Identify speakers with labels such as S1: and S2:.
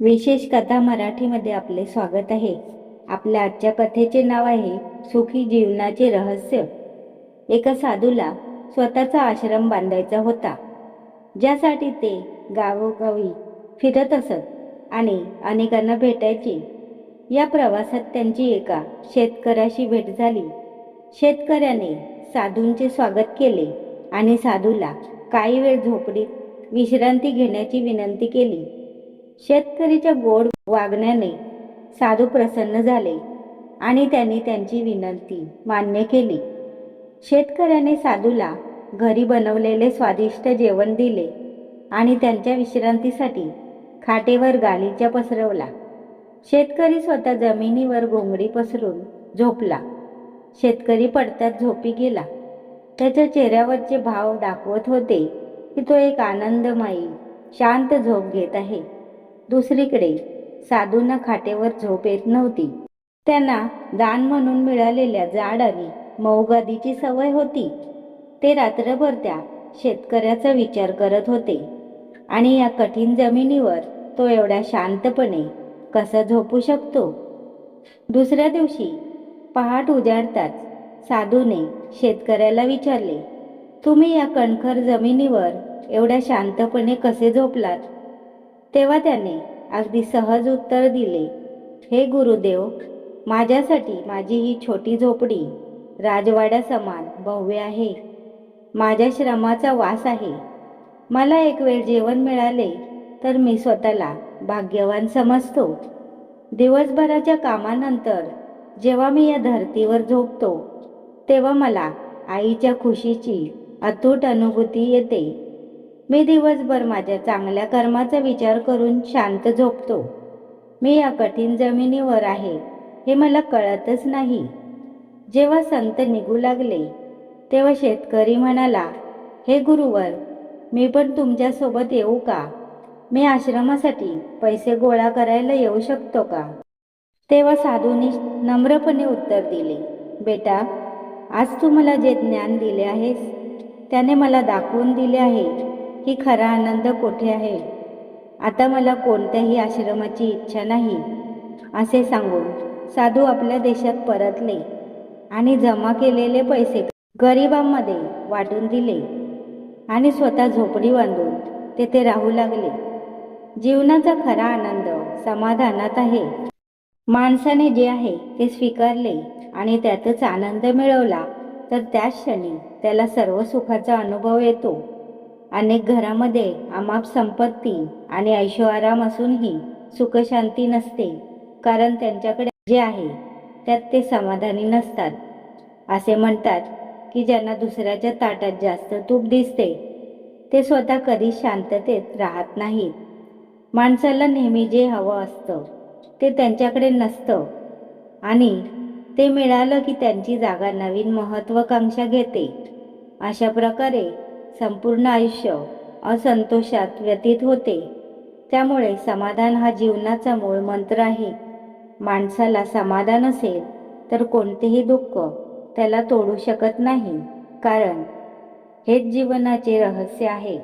S1: विशेष कथा मराठीमध्ये आपले स्वागत आहे. आपल्या आजच्या कथेचे नाव आहे सुखी जीवनाचे रहस्य. एका साधूला स्वतःचा आश्रम बांधायचा होता. ज्यासाठी ते गावोगावी फिरत असत आणि अनेकांना भेटायचे. या प्रवासात त्यांची एका शेतकऱ्याशी भेट झाली. शेतकऱ्याने साधूंचे स्वागत केले आणि साधूला काही वेळ झोपडीत विश्रांती घेण्याची विनंती केली. शेतकरीच्या गोड वागण्याने साधू प्रसन्न झाले आणि त्यांनी त्यांची विनंती मान्य केली. शेतकऱ्याने साधूला घरी बनवलेले स्वादिष्ट जेवण दिले आणि त्यांच्या विश्रांतीसाठी खाटेवर गालिचा पसरवला. शेतकरी स्वतः जमिनीवर घोंगडी पसरून झोपला. शेतकरी पडत्यात झोपी गेला. त्याच्या चेहऱ्यावरचे भाव दाखवत होते की तो एक आनंदमयी शांत झोप घेत आहे. दुसरीकडे साधूंना खाटेवर झोप येत नव्हती. त्यांना दान म्हणून मिळालेल्या जाड आणि मऊ गादीची सवय होती. ते रात्रभर त्या शेतकऱ्याचा विचार करत होते आणि या कठीण जमिनीवर तो एवढ्या शांतपणे कसा झोपू शकतो? दुसऱ्या दिवशी पहाट उजाडताच साधूने शेतकऱ्याला विचारले तुम्ही या कणखर जमिनीवर एवढ्या शांतपणे कसे झोपलात? तेव्हा त्याने अगदी सहज उत्तर दिले हे गुरुदेव माझ्यासाठी माझी ही छोटी झोपडी राजवाड्यासमान भव्य आहे. माझ्या श्रमाचा वास आहे. मला एक वेळ जेवण मिळाले तर मी स्वतःला भाग्यवान समजतो. दिवसभराच्या कामानंतर जेव्हा मी या धर्तीवर झोपतो तेव्हा मला आईच्या खुशीची अतूट अनुभूती येते. मी दिवसभर माझ्या चांगल्या कर्माचा विचार करून शांत झोपतो. मी या कठीण जमिनीवर आहे हे मला कळतच नाही. जेव्हा संत निघू लागले तेव्हा शेतकरी म्हणाला हे गुरुवर मी पण तुमच्यासोबत येऊ का? मी आश्रमासाठी पैसे गोळा करायला येऊ शकतो का? तेव्हा साधूंनी नम्रपणे उत्तर दिले बेटा आज तू मला जे ज्ञान दिले आहेस त्याने मला दाखवून दिले आहे. की खरा आनंद कोठे आहे? आता मला कोणत्याही आश्रमाची इच्छा नाही. असे सांगून साधू आपल्या देशात परतले आणि जमा केलेले पैसे गरिबांमध्ये वाटून दिले आणि स्वतः झोपडी बांधून तेथे राहू लागले. जीवनाचा खरा आनंद समाधानात आहे. माणसाने जे आहे ते स्वीकारले आणि त्यातच आनंद मिळवला तर त्याच क्षणी त्याला सर्व सुखाचा अनुभव येतो. अनेक घरामध्ये अमाप संपत्ती आणि ऐशोआराम असूनही सुखशांती नसते कारण त्यांच्याकडे जे आहे त्यात ते समाधानी नसतात. असे म्हणतात की ज्यांना दुसऱ्याच्या ताटात जास्त तूप दिसते ते स्वतः कधी शांततेत राहत नाहीत. माणसाला नेहमी जे हवं असतं ते त्यांच्याकडे नसतं. आणि ते मिळालं की त्यांची जागा नवीन महत्वाकांक्षा घेते. अशा प्रकारे संपूर्ण आयुष्य असंतोषात व्यतीत होते. त्यामुळे समाधान हा जीवनाचा मूळ मंत्र आहे. माणसाला समाधान असेल तर कोणतेही दुःख त्याला तोडू शकत नाही कारण हेच जीवनाचे रहस्य आहे.